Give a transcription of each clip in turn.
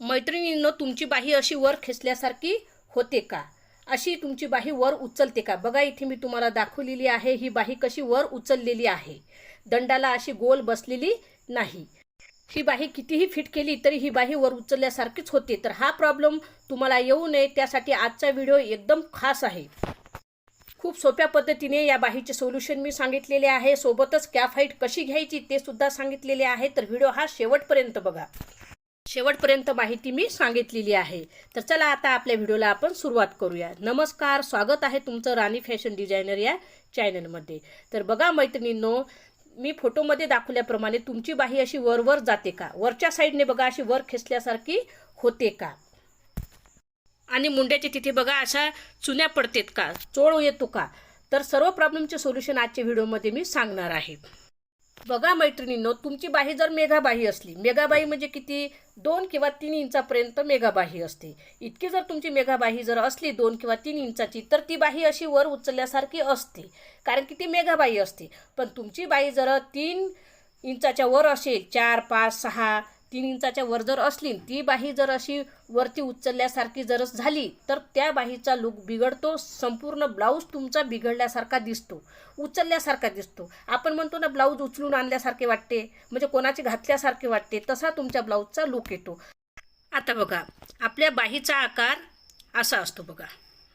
मैत्रिणींनो तुमची बाही अशी वर खेचल्यासारखी होते का? अशी तुमची बाही वर उचलते का? बघा इथे मी तुम्हाला दाखवलेली आहे ही बाही कशी वर उचललेली आहे. दंडाला अशी गोल बसलेली नाही. ही बाही कितीही फिट केली तरी ही बाही वर उचलल्यासारखीच होते. तर हा प्रॉब्लेम तुम्हाला येऊ नये त्यासाठी आजचा व्हिडिओ एकदम खास आहे. खूप सोप्या पद्धतीने या बाहीचे सोल्युशन मी सांगितलेले आहे. सोबतच कॅफाईट कशी घ्यायची ते सुद्धा सांगितलेले आहे. तर व्हिडिओ हा शेवटपर्यंत बघा. शेवटपर्यंत माहिती मी सांगितलेली आहे. तर चला आता आपल्या व्हिडिओला आपण सुरुवात करूया. नमस्कार स्वागत आहे तुमचं राणी फॅशन डिझायनर या चॅनलमध्ये. तर बघा मैत्रिणींनो मी फोटोमध्ये दाखवल्याप्रमाणे तुमची बाही अशी वर वर जाते का? वरच्या साईडने बघा अशी वर खेचल्यासारखी होते का? आणि मुंड्याची तिथे बघा अशा चुन्या पडतेत का? चोळ येतो का? तर सर्व प्रॉब्लेमचे सोल्युशन आजच्या व्हिडिओमध्ये मी सांगणार आहे. बघा मैत्रिणींनो तुमची बाही जर मेघाबाही असली मेघाबाही म्हणजे किती? दोन किंवा तीन इंचापर्यंत मेघाबाही असते. इतकी जर तुमची मेघाबाही जर असली दोन किंवा तीन इंचाची तर ती बाही अशी वर उचलल्यासारखी असते कारण की ती मेघाबाही असते. पण तुमची बाही जर तीन इंचाच्या वर असेल चार पाच सहा तीन इंचाच्या वर जर असली ती बाही जर अशी वरती उचलल्यासारखी जर झाली तर त्या बाहीचा लुक बिघडतो. संपूर्ण ब्लाऊज तुमचा बिघडल्यासारखा दिसतो. उचलल्यासारखा दिसतो. आपण म्हणतो ना ब्लाऊज उचलून आणल्यासारखे वाटते म्हणजे कोणाचे घातल्यासारखे वाटते तसा तुमच्या ब्लाऊजचा लुक येतो. आता बघा आपल्या बाहीचा आकार असा असतो बघा.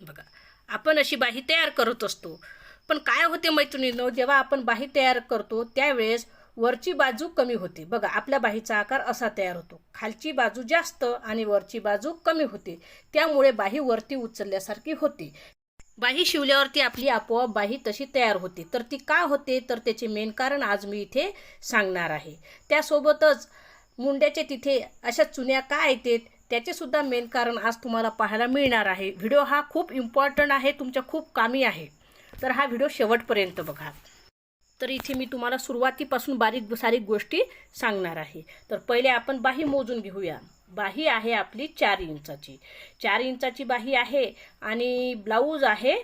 बघा आपण अशी बाही तयार करत असतो. पण काय होते मैत्रिणींनो जेव्हा आपण बाही तयार करतो त्यावेळेस वरची बाजू कमी होते. बघा आपल्या बाहीचा आकार असा तयार होतो. खालची बाजू जास्त आणि वरची बाजू कमी होते. त्यामुळे बाही वरती उचलल्यासारखी होते. बाही शिवल्यावरती आपली आपोआप बाही तशी तयार होते. तर ती का होते? तर त्याचे मेन कारण आज मी इथे सांगणार आहे. त्यासोबतच मुंड्याचे तिथे अशा चुन्या का येतात? त्याचेसुद्धा मेन कारण आज तुम्हाला पाहायला मिळणार आहे. व्हिडिओ हा खूप इम्पॉर्टंट आहे. तुमच्या खूप कामी आहे. तर हा व्हिडिओ शेवटपर्यंत बघा. तर इथे मी तुम्हाला सुरुवातीपासून बारीक सारीक गोष्टी सांगणार आहे. तर पहिले आपण बाही मोजून घेऊया. बाही आहे आपली चार इंचाची. चार इंचाची बाही आहे आणि ब्लाऊज आहे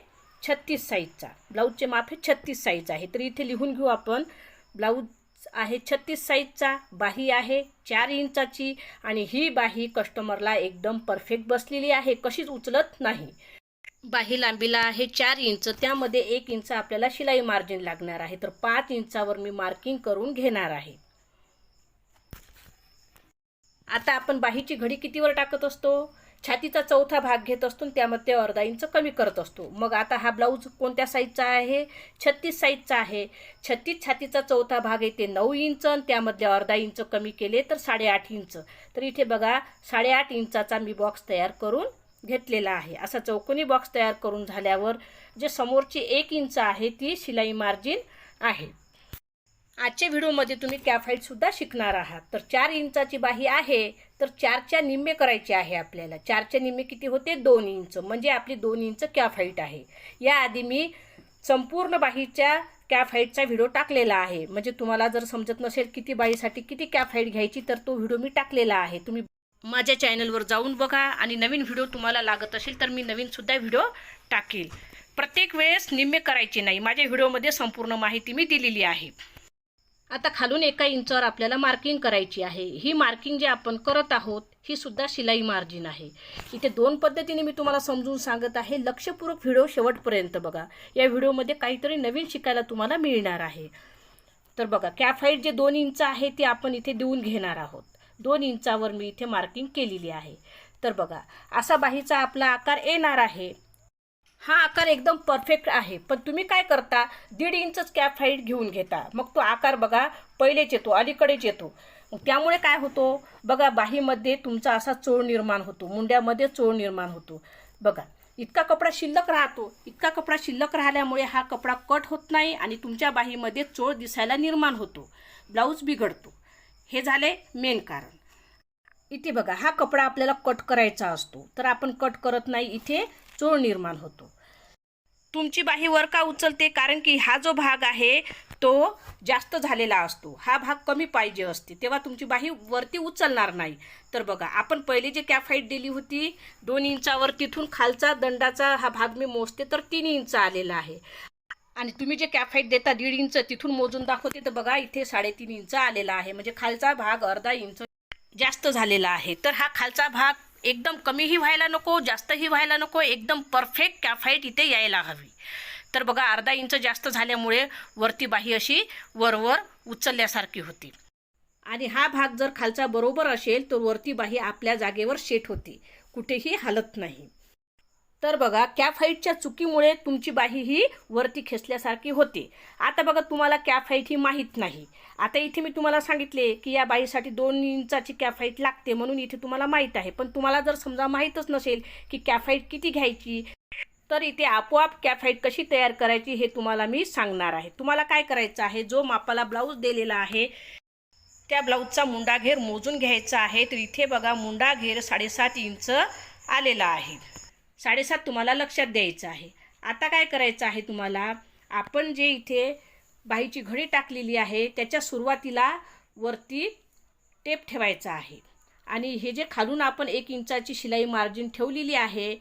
छत्तीस साईजचा. ब्लाऊजचे माप हे छत्तीस साईज आहे. तर इथे लिहून घेऊ आपण. ब्लाऊज आहे छत्तीस साईजचा बाही आहे चार इंचाची आणि ही बाही कस्टमरला एकदम परफेक्ट बसलेली आहे. कशीच उचलत नाही. बाही लांबीला आहे चार इंच. त्यामध्ये एक इंच आपल्याला शिलाई मार्जिन लागणार आहे. तर पाच इंचावर मी मार्किंग करून घेणार आहे. आता आपण बाहीची घडी कितीवर टाकत असतो? छातीचा चौथा भाग घेत असतो आणि त्यामध्ये अर्धा इंच कमी करत असतो. मग आता हा ब्लाऊज कोणत्या साईजचा आहे? छत्तीस साईजचा आहे. छत्तीस छातीचा चौथा भाग आहे ते नऊ इंच आणि त्यामध्ये अर्धा इंच कमी केले तर साडेआठ इंच. तर इथे बघा साडेआठ इंचाचा मी बॉक्स तयार करून घेतलेला आहे. असा चौकोनी बॉक्स तयार करून झाल्यावर जे समोरची एक इंच आहे ती शिलाई मार्जिन आहे. आजच्या व्हिडिओमध्ये तुम्ही कॅफाईटसुद्धा शिकणार आहात. तर चार इंचाची बाही आहे तर चारच्या निम्मे करायचे आहे आपल्याला. चारच्या निम्मे किती होते? दोन इंच. म्हणजे आपली दोन इंच कॅफाईट आहे. याआधी मी संपूर्ण बाहीच्या कॅफाईटचा व्हिडिओ टाकलेला आहे. म्हणजे तुम्हाला जर समजत नसेल किती बाईसाठी किती कॅफाईट घ्यायची तर तो व्हिडिओ मी टाकलेला आहे. तुम्ही माझ्या चॅनलवर जाऊन बघा आणि नवीन व्हिडिओ तुम्हाला लागत असेल तर मी नवीनसुद्धा व्हिडिओ टाकेल. प्रत्येक वेळेस निम्मे करायचे नाही. माझ्या व्हिडिओमध्ये संपूर्ण माहिती मी दिलेली आहे. आता खालून एका इंचावर आपल्याला मार्किंग करायची आहे. ही मार्किंग जे आपण करत आहोत ही सुद्धा शिलाई मार्जिन आहे. इथे दोन पद्धतीने मी तुम्हाला समजून सांगत आहे. लक्षपूर्वक व्हिडिओ शेवटपर्यंत बघा. या व्हिडिओमध्ये काहीतरी नवीन शिकायला तुम्हाला मिळणार आहे. तर बघा कॅफाईट जे दोन इंच आहे ते आपण इथे देऊन घेणार आहोत. दोन इंचावर मी इथे मार्किंग केलेली आहे. तर बघा असा बाहीचा आपला आकार येणार आहे. हा आकार एकदम परफेक्ट आहे. पण तुम्ही काय करता? दीड इंचच कॅप हाईट घेऊन घेता. मग तो आकार बघा पहिलेच येतो अलीकडेच येतो. त्यामुळे काय होतो? बघा बाहीमध्ये तुमचा असा चोळ निर्माण होतो. मुंड्यामध्ये चोळ निर्माण होतो. बघा इतका कपडा शिल्लक राहतो. इतका कपडा शिल्लक राहिल्यामुळे हा कपडा कट होत नाही आणि तुमच्या बाहीमध्ये चोळ दिसायला निर्माण होतो. ब्लाऊज बिघडतो. हे झाले मेन कारण. इथे बघा हा कपडा आपल्याला कट करायचा असतो. तर आपण कट करत नाही इथे चोळ निर्माण होतो. तुमची बाही वर का उचलते कारण की हा जो भाग आहे तो जास्त झालेला असतो. हा भाग कमी पाहिजे असते. तेव्हा तुमची बाही वरती उचलणार नाही. तर बघा आपण पहिले जे कॅप हाईट दिली होती दोन इंचावर तिथून खालचा दंडाचा हा भाग मी मोजते तर तीन इंच आलेला आहे. आणि तुम्ही जे कॅप हाईट देता दीड इंच तिथून मोजून दाखवते. तर बघा इथे साडेतीन इंच आलेला आहे. म्हणजे खालचा भाग अर्धा इंच जास्त झालेला आहे. तर हा खालचा भाग एकदम कमीही व्हायला नको जास्तही व्हायला नको. एकदम परफेक्ट कॅफाईट इथे यायला हवी. तर बघा अर्धा इंच जास्त झाल्यामुळे वरती बाही अशी वरवर उचलल्यासारखी होती. आणि हा भाग जर खालचा बरोबर असेल तर वरती बाही आपल्या जागेवर शेट होते. कुठेही हलत नाही. तर बघा कॅफाईटच्या चुकीमुळे तुमची बाही ही वरती खेचल्यासारखी होते. आता बघा तुम्हाला कॅफाईट हाईट ही माहीत नाही. आता इथे मी तुम्हाला सांगितले की या बाईसाठी दोन इंचाची कॅफाईट हाईट लागते म्हणून इथे तुम्हाला माहीत आहे. पण तुम्हाला जर समजा माहीतच नसेल की कॅफाईट हाईट किती घ्यायची तर इथे आपोआप कॅफाईट कशी तयार करायची हे तुम्हाला मी सांगणार आहे. तुम्हाला काय करायचं आहे? जो मापाला ब्लाऊज दिलेला आहे त्या ब्लाऊजचा मुंडा घेर मोजून घ्यायचा आहे. तर इथे बघा मुंडा घेर साडेसात इंच आलेला आहे. साडेसात तुम्हाला लक्षात द्यायचं आहे. आता काय करायचं आहे तुम्हाला? आपण जे इथे बाईची घडी टाकलेली आहे त्याच्या सुरुवातीला वरती टेप ठेवायचा आहे. आणि हे जे खालून आपण एक इंचाची शिलाई मार्जिन ठेवलेली आहे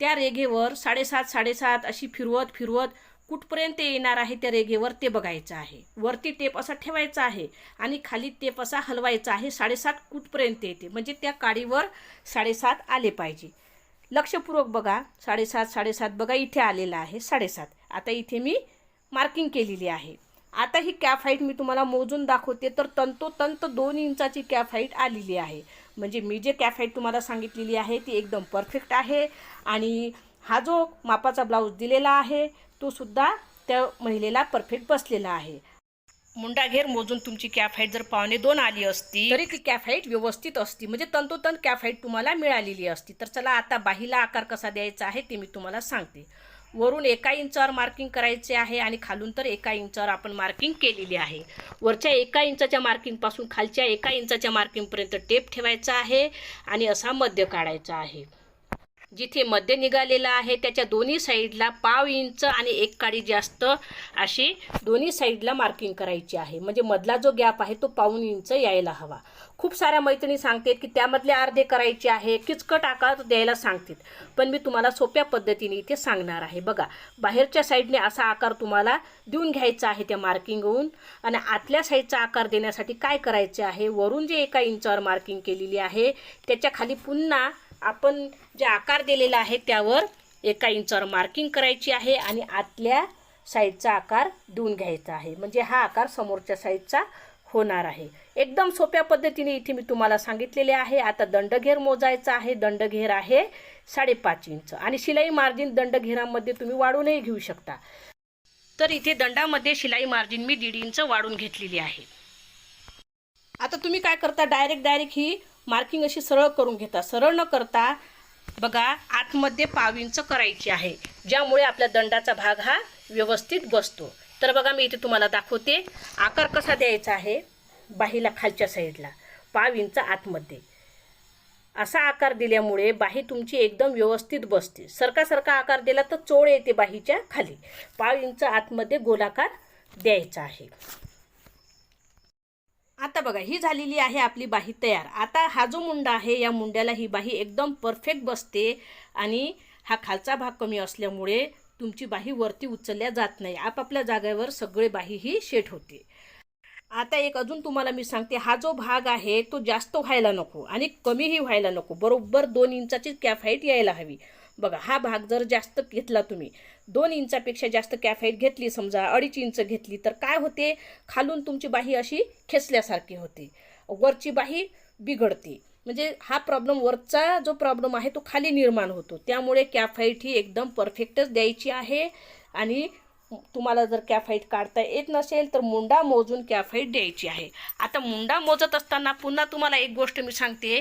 त्या रेघेवर साडेसात साडेसात अशी फिरवत फिरवत कुठपर्यंत येणार आहे त्या रेघेवर ते बघायचं आहे. वरती टेप असा ठेवायचा आहे आणि खाली टेप असा हलवायचा आहे साडेसात कुठपर्यंत येते. म्हणजे त्या काडीवर साडेसात आले पाहिजे. लक्षपूर्वक बघा. साडेसात साडेसात बघा इथे आलेला आहे. साडेसात. आता इथे मी मार्किंग केलेली आहे. आता ही कॅप हाईट मी तुम्हाला मोजून दाखवते. तर तंतोतंत दोन इंचाची कॅप हाईट आलेली आहे. म्हणजे मी जे कॅप हाईट तुम्हाला सांगितलेली आहे ती एकदम परफेक्ट आहे. आणि हा जो मापाचा ब्लाऊज दिलेला आहे तो सुद्धा त्या महिलेला परफेक्ट बसलेला आहे. मुंडा घेर मोजून तुमची कॅप हाईट जर पावणे दोन आली असती तरी ती कॅप हाईट व्यवस्थित असती. म्हणजे तंतोतंत कॅप हाईट तुम्हाला मिळालेली असती. तर चला आता बाहीला आकार कसा द्यायचा आहे ते मी तुम्हाला सांगते. वरून एका इंचावर मार्किंग करायचे आहे आणि खालून तर एका इंचावर आपण मार्किंग केलेली आहे. वरच्या एका इंचाच्या मार्किंगपासून खालच्या एका इंचाच्या मार्किंगपर्यंत टेप ठेवायचा आहे आणि असा मध्य काढायचा आहे. जिथे मध्य निघालेला आहे त्याच्या दोन्ही साईडला पाव इंच आणि एक काळी जास्त अशी दोन्ही साईडला मार्किंग करायची आहे. म्हणजे मधला जो गॅप आहे तो पाऊन इंच यायला हवा. खूप साऱ्या मैत्रिणी सांगतात की त्यामधले अर्धे करायचे आहे किचकट आकार द्यायला सांगतात. पण मी तुम्हाला सोप्या पद्धतीने इथे सांगणार आहे. बघा बाहेरच्या साईडने असा आकार तुम्हाला देऊन घ्यायचा आहे त्या मार्किंगहून आणि आतल्या साईडचा आकार देण्यासाठी काय करायचे आहे? वरून जे एका इंचावर मार्किंग केलेली आहे त्याच्याखाली पुन्हा आपण जे आकार दिलेला आहे त्यावर एका इंचावर मार्किंग करायची आहे आणि आतल्या साईजचा आकार देऊन घ्यायचा आहे. म्हणजे हा आकार समोरच्या साईजचा होणार आहे. एकदम सोप्या पद्धतीने इथे मी तुम्हाला सांगितलेले आहे. आता दंडघेर मोजायचा आहे. दंडघेर आहे साडेपाच इंच. आणि शिलाई मार्जिन दंडघेरामध्ये तुम्ही वाढूनही घेऊ शकता. तर इथे दंडामध्ये शिलाई मार्जिन मी दीड इंच वाढून घेतलेली आहे. आता तुम्ही काय करता? डायरेक्ट डायरेक्ट ही मार्किंग अशी सरळ करून घेता सरळ न करता बघा आतमध्ये पाविंचं करायची आहे. ज्यामुळे आपल्या दंडाचा भाग हा व्यवस्थित बसतो. तर बघा मी इथे तुम्हाला दाखवते. आकार कसा द्यायचा आहे? बाहीला खालच्या साईडला. पाव आतमध्ये. असा आकार दिल्यामुळे बाही तुमची एकदम व्यवस्थित बसते. सरका सरका आकार दिला तर चोळ येते बाहीच्या खाली. पाव इंच आतमध्ये गोलाकार द्यायचा आहे. आता बघा ही झालेली आहे आपली बाही तयार. आता हा जो मुंडा आहे या मुंड्याला ही बाही एकदम परफेक्ट बसते आणि हा खालचा भाग कमी असल्यामुळे तुमची बाही वरती उचलल्या जात नाही. आपापल्या जागेवर सगळे बाही ही शेट होते. आता एक अजून तुम्हाला मी सांगते हा जो भाग आहे तो जास्त व्हायला नको आणि कमीही व्हायला नको. बरोबर दोन इंचाची कॅफ हाईट यायला हवी. बघा हा भाग जर जास्त घेतला तुम्ही दोन इंचापेक्षा जास्त कॅफाईट घेतली समजा अडीच इंच घेतली तर काय होते? खालून तुमची बाही अशी खेचल्यासारखी होते. वरची बाही बिघडते. म्हणजे हा प्रॉब्लेम वरचा जो प्रॉब्लेम आहे तो खाली निर्माण होतो. त्यामुळे कॅफाईट ही एकदम परफेक्टच द्यायची आहे. आणि तुम्हाला जर कॅफाईट काढता येत नसेल तर मुंडा मोजून कॅफाईट द्यायची आहे. आता मुंडा मोजत असताना पुन्हा तुम्हाला एक गोष्ट मी सांगते.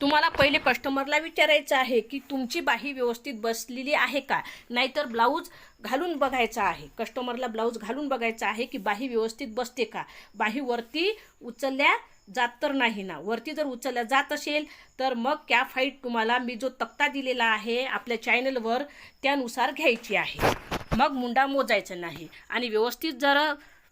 तुम्हाला पहिले कस्टमरला विचारायचं आहे की तुमची बाही व्यवस्थित बसलेली आहे का? नाहीतर ब्लाऊज घालून बघायचा आहे. कस्टमरला ब्लाऊज घालून बघायचा आहे की बाही व्यवस्थित बसते का? बाही वरती उचलल्या जात तर नाही ना. वरती जर उचलल्या जात असेल तर मग त्या फाईट तुम्हाला मी जो तक्ता दिलेला आहे आपल्या चॅनलवर त्यानुसार घ्यायची आहे. मग मुंडा मोजायचा नाही. आणि व्यवस्थित जर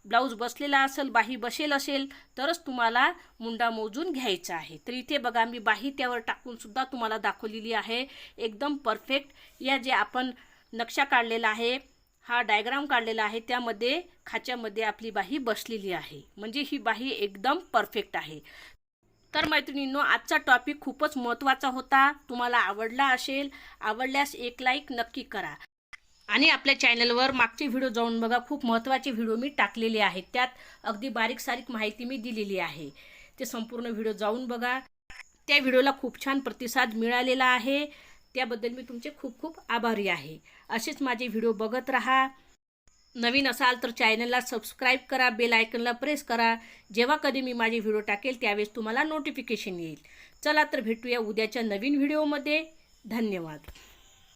ब्लाऊज बसलेला असेल बाही बसेल असेल तरच तुम्हाला मुंडा मोजून घ्यायचा आहे. तर इथे बघा मी बाही त्यावर टाकूनसुद्धा तुम्हाला दाखवलेली आहे. एकदम परफेक्ट या जे आपण नक्षा काढलेला आहे हा डायग्राम काढलेला आहे त्यामध्ये खाच्यामध्ये आपली बाही बसलेली आहे. म्हणजे ही बाही एकदम परफेक्ट आहे. तर मैत्रिणींनो आजचा टॉपिक खूपच महत्त्वाचा होता. तुम्हाला आवडला असेल आवडल्यास एक लाईक नक्की करा. आणि आपल्या चॅनलवर मागचे व्हिडिओ जाऊन बघा खूप महत्त्वाचे व्हिडिओ मी टाकलेले आहेत. त्यात अगदी बारीक सारीक माहिती मी दिलेली आहे. ते संपूर्ण व्हिडिओ जाऊन बघा. त्या व्हिडिओला खूप छान प्रतिसाद मिळालेला आहे. त्याबद्दल मी तुमचे खूप खूप आभारी आहे. असेच माझे व्हिडिओ बघत राहा. नवीन असाल तर चॅनलला सबस्क्राईब करा बेल आयकनला प्रेस करा. जेव्हा कधी मी माझे व्हिडिओ टाकेल त्यावेळेस तुम्हाला नोटिफिकेशन येईल. चला तर भेटूया उद्याच्या नवीन व्हिडिओमध्ये. धन्यवाद.